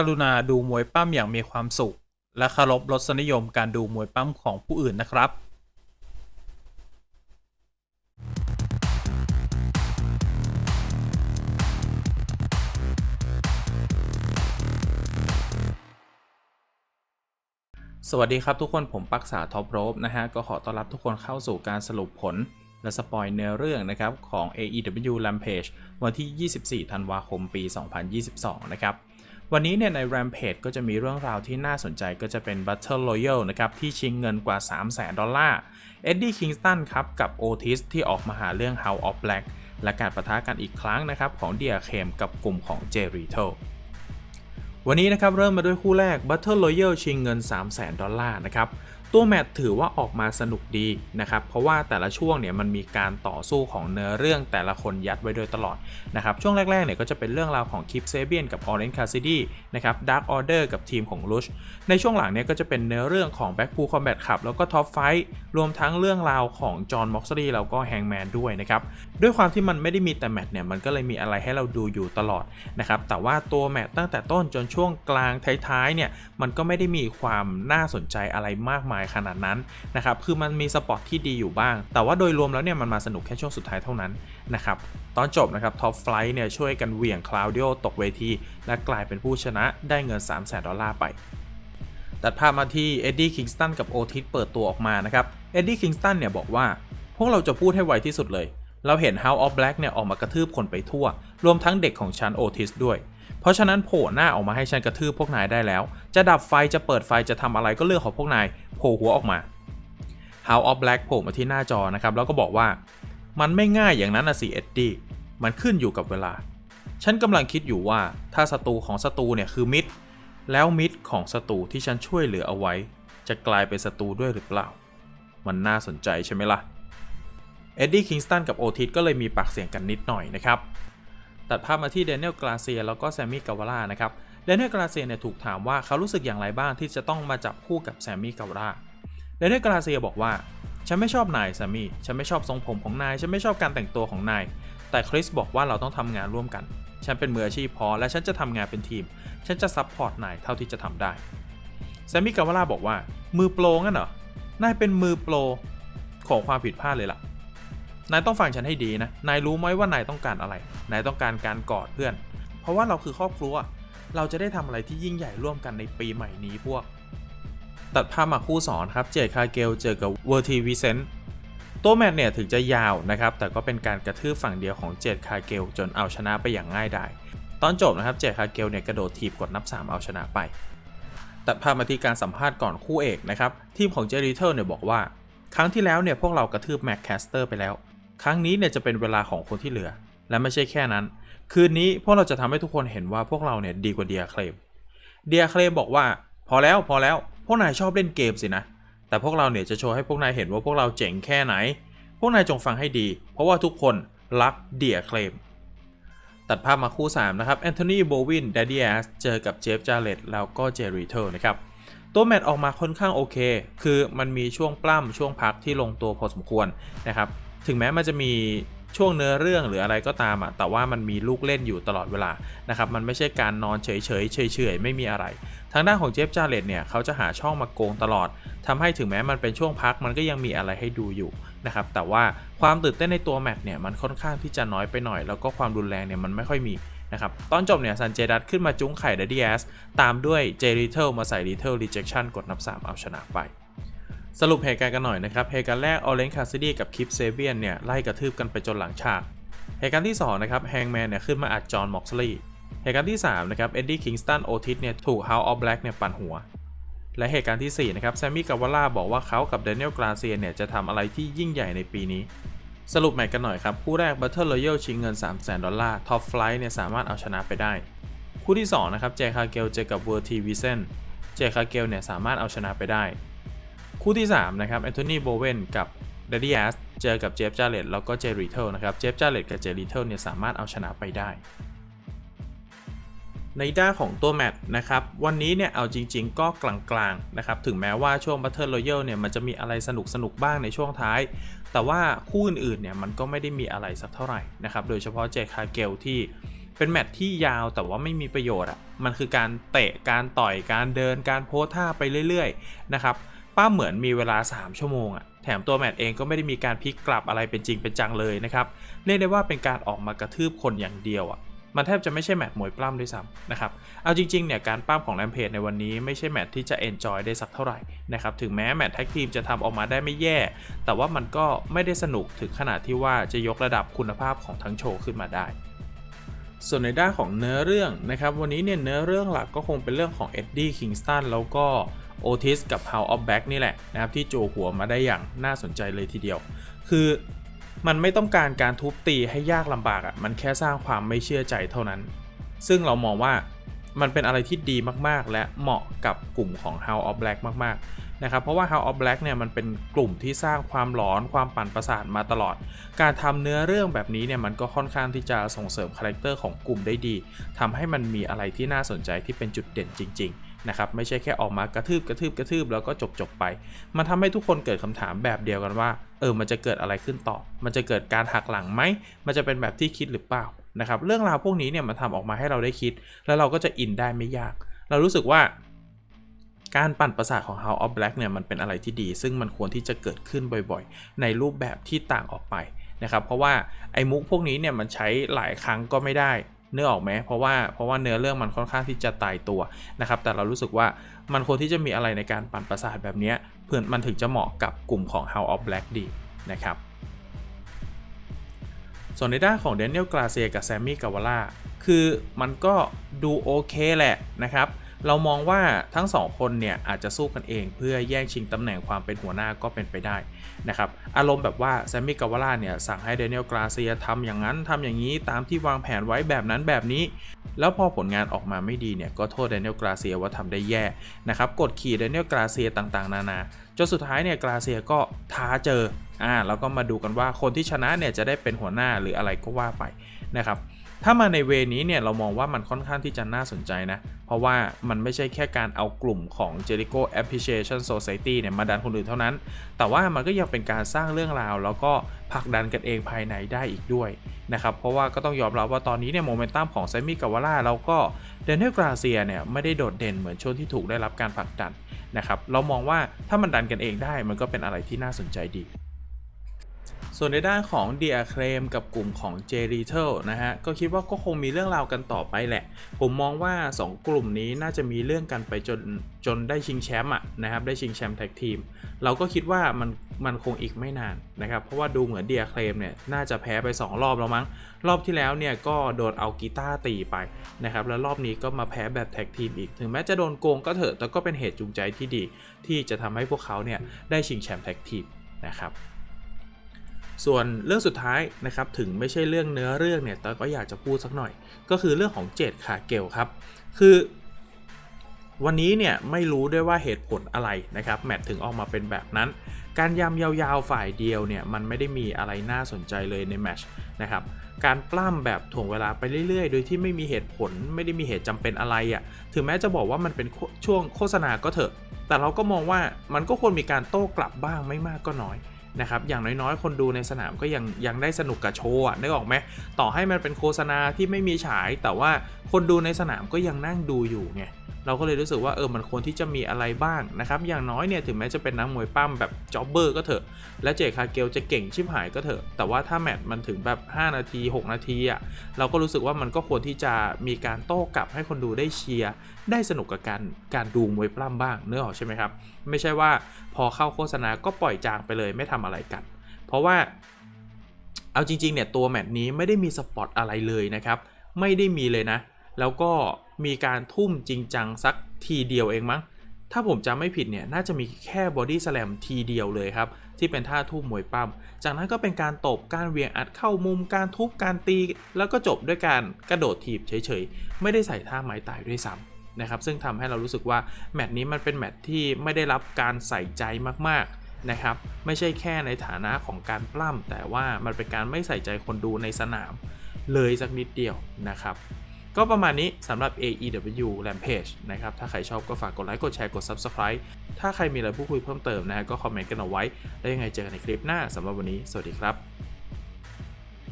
กรุณาดูมวยปั้มอย่างมีความสุข และเคารพรสนิยมการดูมวยปั้มของผู้อื่นนะครับสวัสดีครับทุกคนผมปักษาท็อปโรบนะฮะ ก็ขอต้อนรับทุกคนเข้าสู่การสรุปผล และสปอยเนื้อเรื่องนะครับ ของ AEW Rampage วันที่ 24 ธันวาคมปี 2022 นะครับ วันนี้เนี่ยใน Rampage ก็จะมีเรื่องราวที่น่าสนใจก็จะเป็น Battle Royale นะครับ ที่ชิงเงินกว่า 300,000ดอลลาร์เอ็ดดี้คิงสตันครับ กับโอทิสที่ออกมาหาเรื่อง House of Black และการประทะกันอีกครั้งนะครับ ของเดียเคมกับกลุ่มของเจริโตวันนี้นะครับ เริ่มมาด้วยคู่แรก Battle Royale ชิงเงิน 300,000ดอลลาร์นะครับ ตัวแมตถือว่าออกมาสนุกดีนะครับ เพราะว่าแต่ละช่วงเนี่ยมันมีการต่อสู้ของเนื้อเรื่องแต่ละคนยัดไว้โดยตลอดนะครับ ช่วงแรกๆเนี่ยก็จะเป็นเรื่องราวของคิปเซเบียนกับออเรนคาซิดี้นะครับ Dark Order กับทีมของลุชในช่วงหลังเนี่ยก็จะเป็นเนื้อเรื่องของ Blackpool Combat Club แล้วก็ Top Fight รวมทั้งเรื่องราวของจอห์นม็อกซ์ลีแล้วก็แฮงแมนด้วยนะครับ ด้วยความที่มันไม่ได้มีแต่แมตเนี่ยมันก็เลยมีอะไรให้เราดูอยู่ตลอดนะครับแต่ว่าตัวแมตตั้งแต่ต้นจนช่วงกลางท้ายๆเนี่ยมันก็ไม่ได้มีความน่าสนใจอะไรมากมายขนาดนั้นนะครับคือมันมีสปอตที่ดีอยู่บ้าง แต่ว่าโดยรวมแล้วเนี่ยมันมาสนุกแค่ช่วงสุดท้ายเท่านั้นนะครับตอนจบนะครับท็อปไฟล์เนี่ยช่วยกันเหวี่ยงคลาวดิโอตกเวที และกลายเป็นผู้ชนะได้เงิน 3 0 0 0 0ดอลลาร์ไปตัดภาพมาที่เอ็ดดี้คิงสตันกับโอทิสเปิดตัวออกมานะครับเอ็ดดี้คิงสตันเนี่ยบอกว่า พวกเราจะพูดให้ไวที่สุดเลย เราเห็น House of Black เนี่ยออกมากระทืบคนไปทั่ว รวมทั้งเด็กของฉันโอทิสด้วย เพราะฉะนั้นโผล่หน้าออกมาให้ฉันกระทืบพวกนายได้แล้ว จะดับไฟจะเปิดไฟจะทำอะไรก็เรื่องของพวกนายโผล่หัวออกมา House of Black โผล่มาที่หน้าจอนะครับแล้วก็บอกว่า มันไม่ง่ายอย่างนั้นนะสิเอ็ดดี้มันขึ้นอยู่กับเวลา ฉันกำลังคิดอยู่ว่าถ้าศัตรูของศัตรูเนี่ยคือมิตร แล้วมิตรของศัตรูที่ฉันช่วยเหลือเอาไว้ จะกลายเป็นศัตรูด้วยหรือเปล่า มันน่าสนใจใช่ไหมล่ะเอ็ดดี้คิงสตันกับโอทิสก็เลยมีปากเสียงกันนิดหน่อยนะครับ ตัดภาพมาที่เดน i อลกราเซียแล้วก็แซมมี่กาวาร่านะครับเดน i อลกราเซียเนี่ยถูกถามว่าเขารู้สึกอย่างไรบ้างที่จะต้องมาจับคู่กับแซมมี่กาวาร่าเดน i อลกราเซียบอกว่าฉันไม่ชอบนายแซมมี่ฉันไม่ชอบทรงผมของนายฉันไม่ชอบการแต่งตัวของนายแต่คริสบอกว่าเราต้องทำงานร่วมกัน ฉันเป็นมืออาชีพพอและฉันจะทำงานเป็นทีม ฉันจะซัพพอร์ตนายเท่าที่จะทำได้แซมมี่กาวาร่าบอกว่า มือโปรงั้นเหรอนายเป็นมือโปรของความผิดพลาดเลยล่ะ นายต้องฟังฉันให้ดีนะ นายรู้ไหมว่านายต้องการอะไร นายต้องการการกอดเพื่อน เพราะว่าเราคือครอบครัว เราจะได้ทำอะไรที่ยิ่งใหญ่ร่วมกันในปีใหม่นี้พวก ตัดภาพมาคู่สอนครับ เจคาเกลเจอกับเวอร์ทีวิเซนต์ตัวแมตช์เนี่ยถึงจะยาวนะครับ แต่ก็เป็นการกระทืบฝั่งเดียวของเจคาเกลจนเอาชนะไปอย่างง่ายดาย ตอนจบนะครับ เจคาเกลเนี่ยกระโดดถีบกดนับ 3 เอาชนะไป ตัดภาพมาที่การสัมภาษณ์ก่อนคู่เอกนะครับ ทีมของเจริเทลเนี่ยบอกว่า ครั้งที่แล้วเนี่ยพวกเรากระทืบแม็กแคสเตอร์ไปแล้ว ครั้งนี้เนี่ยจะเป็นเวลาของคนที่เหลือ และไม่ใช่แค่นั้น คืนนี้พวกเราจะทำให้ทุกคนเห็นว่าพวกเราเนี่ยดีกว่าเดียเคลม เดียเคลมบอกว่า พอแล้วพอแล้วพวกนายชอบเล่นเกมสินะ แต่พวกเราเนี่ยจะโชว์ให้พวกนายเห็นว่าพวกเราเจ๋งแค่ไหน พวกนายจงฟังให้ดี เพราะว่าทุกคนรักเดียเคลม ตัดภาพมาคู่ 3 นะครับแอนโทนีโบวินเดดดี้แอสเจอกับเจฟจาเลตแล้วก็เจริเทลนะครับตัวแมตช์ออกมาค่อนข้างโอเค คือมันมีช่วงปล้ำช่วงพักที่ลงตัวพอสมควรนะครับ ถึงแม้มันจะมีช่วงเนื้อเรื่องหรืออะไรก็ตามอะแต่ว่ามันมีลูกเล่นอยู่ตลอดเวลานะครับมันไม่ใช่การนอนเฉยเฉยเฉยเฉยๆไม่มีอะไร ทางด้านของเจฟจาเลตเนี่ยเขาจะหาช่องมาโกงตลอดทำให้ถึงแม้มันเป็นช่วงพักมันก็ยังมีอะไรให้ดูอยู่นะครับแต่ว่าความตื่นเต้นในตัวแมตช์เนี่ยมันค่อนข้างที่จะน้อยไปหน่อย แล้วก็ความรุนแรงเนี่ยมันไม่ค่อยมีนะครับตอนจบเนี่ยซันเจดัตขึ้นมาจุ้งไข่เดดี้แอสตามด้วยเจริเทลมาใส่ริเทลรีเจคชั่นกดนับ 3 เอาชนะไป สรุปเหตุการณ์กันหน่อยนะครับเหตุการณ์แรกออเรนคาซิดี้กับคิปเซเบียนเนี่ยไล่กระทืบกันไปจนหลังฉากเหตุการณ์ที่2นะครับแฮงแมนเนี่ยขึ้นมาอัดจอห์นม็อกซลีย์เหตุการณ์ที่3นะครับเอ็ดดี้คิงสตันโอทิสเนี่ยถูก House of Black เนี่ยปั่นหัว และเหตุการณ์ที่4นะครับแซมมี่กาวาล่าบอกว่าเขากับเดนิเอลกราเซียเนี่ยจะทำอะไรที่ยิ่งใหญ่ในปีนี้ สรุปแมตช์กันหน่อยครับ คู่แรก Battle Royale ชิงเงิน 3 0 0 0 0 0ดอลลาร์ Top Flight เนี่ยสามารถเอาชนะไปได้ คู่ที่2นะครับเจคาเกลเจอกับเวอร์ทีวิเซนเจคาเกลเนี่ยสามารถเอาชนะไปได้ คู่ที่ 3 นะครับแอนโทนีโบเวนกับเดดดี้แอสเจอกับเจฟจาเลตแล้วก็เจริเทลนะครับเจฟจาเลตกับเจริเทลเนี่ยสามารถเอาชนะไปได้ ในด้านของตัวแมตช์นะครับ วันนี้เนี่ยเอาจริง ๆ ก็กลางๆนะครับถึงแม้ว่าช่วง Battle Royale เนี่ยมันจะมีอะไรสนุกๆบ้างในช่วงท้าย แต่ว่าคู่อื่นๆเนี่ยมันก็ไม่ได้มีอะไรสักเท่าไหร่นะครับโดยเฉพาะเจคาเกลที่เป็นแมตช์ที่ยาวแต่ว่าไม่มีประโยชน์อะ มันคือการเตะ การต่อย การเดิน การโพสท่าไปเรื่อยๆ นะครับ ป้าเหมือนมีเวลา 3 ชั่วโมงอะแถมตัวแมตช์เองก็ไม่ได้มีการพลิกกลับอะไรเป็นจริงเป็นจังเลยนะครับเรียกได้ว่าเป็นการออกมากระทืบคนอย่างเดียวอะมันแทบจะไม่ใช่แมตช์มวยปล้ำด้วยซ้ำนะครับ เอาจริงๆเนี่ยการปล้ำของแรมเพจในวันนี้ไม่ใช่แมตช์ที่จะเอนจอยได้สักเท่าไหร่นะครับ ถึงแม้แมตช์แท็กทีมจะทำออกมาได้ไม่แย่ แต่ว่ามันก็ไม่ได้สนุกถึงขนาดที่ว่าจะยกระดับคุณภาพของทั้งโชว์ขึ้นมาได้ ส่วนในด้านของเนื้อเรื่องนะครับ วันนี้เนี่ยเนื้อเรื่องหลักก็คงเป็นเรื่องของเอ็ดดี้คิงสตันแล้วก็ โอทิสกับ House of Back นี่แหละนะครับที่โจหัวมาได้อย่างน่าสนใจเลยทีเดียว คือมันไม่ต้องการการทุบตีให้ยากลำบากอะ่ะมันแค่สร้างความไม่เชื่อใจเท่านั้น ซึ่งเรามองว่ามันเป็นอะไรที่ดีมากๆ และเหมาะกับกลุ่มของ House of Black มากๆ นะครับ เพราะว่า House of Black เนี่ยมันเป็นกลุ่มที่สร้างความหลอนความปั่นประสาทมาตลอด การทำเนื้อเรื่องแบบนี้เนี่ยมันก็ค่อนข้างที่จะส่งเสริมคาแรคเตอร์ของกลุ่มได้ดี ทำให้มันมีอะไรที่น่าสนใจที่เป็นจุดเด่นจริง ๆ นะครับไม่ใช่แค่ออกมากระทืบกระทืบกระทืบแล้วก็จบจบไป มันทำให้ทุกคนเกิดคำถามแบบเดียวกันว่า เออมันจะเกิดอะไรขึ้นต่อ มันจะเกิดการหักหลังไหม มันจะเป็นแบบที่คิดหรือเปล่านะครับเรื่องราวพวกนี้เนี่ยมันทำออกมาให้เราได้คิด แล้วเราก็จะอินได้ไม่ยาก เรารู้สึกว่า การปั่นประสาทของ House of Black เนี่ยมันเป็นอะไรที่ดี ซึ่งมันควรที่จะเกิดขึ้นบ่อยๆ ในรูปแบบที่ต่างออกไปนะครับเพราะว่าไอ้มุกพวกนี้เนี่ยมันใช้หลายครั้งก็ไม่ได้ เนื้อออกไหมเพราะว่าเพราะว่าเนื้อเรื่องมันค่อนข้างที่จะตายตัวนะครับ แต่เรารู้สึกว่ามันควรที่จะมีอะไรในการปั่นประสาทแบบนี้เพื่อมันถึงจะเหมาะกับกลุ่มของ House of Black ดีนะครับส่วนในด้านของเดนเน e l กลาเซียกับแซมมี่กาวาล่าคือมันก็ดูโอเคแหละนะครับ เรามองว่าทั้งสองคนเนี่ยอาจจะสู้กันเอง เพื่อแย่งชิงตำแหน่งความเป็นหัวหน้าก็เป็นไปได้นะครับอารมณ์แบบว่าแซมมี่กาวาร่าเนี่ยสั่งให้เดน n น e l กราเซียทำอย่างนั้นทำอย่างนี้ตามที่วางแผนไว้แบบนั้นแบบนี้ แล้วพอผลงานออกมาไม่ดีเนี่ยก็โทษเดน n น e l กราเซียว่าทำได้แย่นะครับกดขี่เดน n น e l กราเซียต่างๆ นานา จนสุดท้ายเนี่ยกราเซียก็ท้าเจออ่าแล้วก็มาดูกันว่าคนที่ชนะเนี่ยจะได้เป็นหัวหน้าหรืออะไรก็ว่าไปนะครับถ้ามาในเวนี้เนี่ยเรามองว่ามันค่อนข้างที่จะน่าสนใจนะ เพราะว่ามันไม่ใช่แค่การเอากลุ่มของ Jericho Appreciation Society เนี่ยมาดันคนอื่นเท่านั้น แต่ว่ามันก็ยังเป็นการสร้างเรื่องราว แล้วก็ผลักดันกันเองภายในได้อีกด้วยนะครับเพราะว่าก็ต้องยอมรับว่าตอนนี้เนี่ยโมเมนตัมของไซมมี่กาวาล่าแล้วก็เดนเนลกราเซียเนี่ยไม่ได้โดดเด่นเหมือนช่วงที่ถูกได้รับการผลักดันนะครับเรามองว่าถ้ามันดันกันเองได้มันก็เป็นอะไรที่น่าสนใจดี ส่วนในด้านของเดียเคลมกับกลุ่มของ j r e t a l นะฮะ ก็คิดว่าก็คงมีเรื่องราวกันต่อไปแหละ ผมมองว่า 2 กลุ่มนี้น่าจะมีเรื่องกันไปจนจนได้ชิงแชมป์อะนะครับ ได้ชิงแชมป์แท็กทีม เราก็คิดว่ามันมันคงอีกไม่นานนะครับ เพราะว่าดูเหมือนเดียเคลมเนี่ยน่าจะแพ้ไป 2 รอบแล้วมั้ง รอบที่แล้วเนี่ยก็โดนเอากีตาร์ตีไปนะครับ แล้วรอบนี้ก็มาแพ้แบบแท็กทีมอีก ถึงแม้จะโดนโกงก็เถอะ แต่ก็เป็นเหตุจูงใจที่ดี ที่จะทำให้พวกเขาเนี่ยได้ชิงแชมป์แท็กทีมนะครับ ส่วนเรื่องสุดท้ายนะครับถึงไม่ใช่เรื่องเนื้อเรื่องเนี่ยแต่ก็อยากจะพูดสักหน่อย ก็คือเรื่องของเจดขาเกลครับคือวันนี้เนี่ยไม่รู้ด้วยว่าเหตุผลอะไรนะครับแมตถึงออกมาเป็นแบบนั้น การยำยาวๆฝ่ายเดียวเนี่ยมันไม่ได้มีอะไรน่าสนใจเลยในแมชนะครับการปล้ำแบบถ่วงเวลาไปเรื่อยๆ โดยที่ไม่มีเหตุผลไม่ได้มีเหตุจำเป็นอะไรอะ่ะถึงแม้จะบอกว่ามันเป็นช่วงโฆษณาก็เถอะ แต่เราก็มองว่ามันก็ควรมีการโต้กลับบ้างไม่มากก็น้อย นะครับอย่างน้อยๆ คนดูในสนามก็ยังยังได้สนุกกับโชว์นึกออกไหมต่อให้มันเป็นโฆษณาที่ไม่มีฉาย แต่ว่าคนดูในสนามก็ยังนั่งดูอยู่ไง เราก็เลยรู้สึกว่าเออมันควรที่จะมีอะไรบ้างนะครับ อย่างน้อยเนี่ยถึงแม้จะเป็นนักมวยปั้มแบบจ็อบเบอร์ก็เถอะ และเจคาเกลจะเก่งชิบหายก็เถอะ แต่ว่าถ้าแมตช์มันถึงแบบ 5 นาที 6 นาทีอะเราก็รู้สึกว่ามันก็ควรที่จะมีการโต้กลับให้คนดูได้เชียร์ได้สนุกกับการการดูมวยปล้ำบ้างเนื้อออกใช่ไหมครับ ไม่ใช่ว่าพอเข้าโฆษณาก็ปล่อยจางไปเลยไม่ทำอะไรกัน เพราะว่าเอาจริงๆเนี่ยตัวแมตช์นี้ไม่ได้มีสปอตอะไรเลยนะครับไม่ได้มีเลยนะ แล้วก็ มีการทุ่มจริงจังสักทีเดียวเองมั้ง ถ้าผมจำไม่ผิดเนี่ย น่าจะมีแค่บอดี้สแลมทีเดียวเลยครับ ที่เป็นท่าทุ่มมวยปั้ม จากนั้นก็เป็นการตบการเวียงอัดเข้ามุมการทุบการตี แล้วก็จบด้วยการกระโดดถีบเฉยๆ ไม่ได้ใส่ท่าไม้ตายด้วยซ้ำนะครับ ซึ่งทำให้เรารู้สึกว่าแมตช์นี้มันเป็นแมตช์ที่ไม่ได้รับการใส่ใจมากๆนะครับไม่ใช่แค่ในฐานะของการปล้ำแต่ว่ามันเป็นการไม่ใส่ใจคนดูในสนามเลยสักนิดเดียวนะครับ ก็ประมาณนี้สำหรับ AEW Rampage นะครับ ถ้าใครชอบก็ฝากกดไลค์ กดแชร์ กด Subscribe ถ้าใครมีอะไรพูดคุยเพิ่มเติมนะฮะก็คอมเมนต์กันเอาไว้ แล้วยังไงเจอกันในคลิปหน้าสำหรับวันนี้ สวัสดีครับ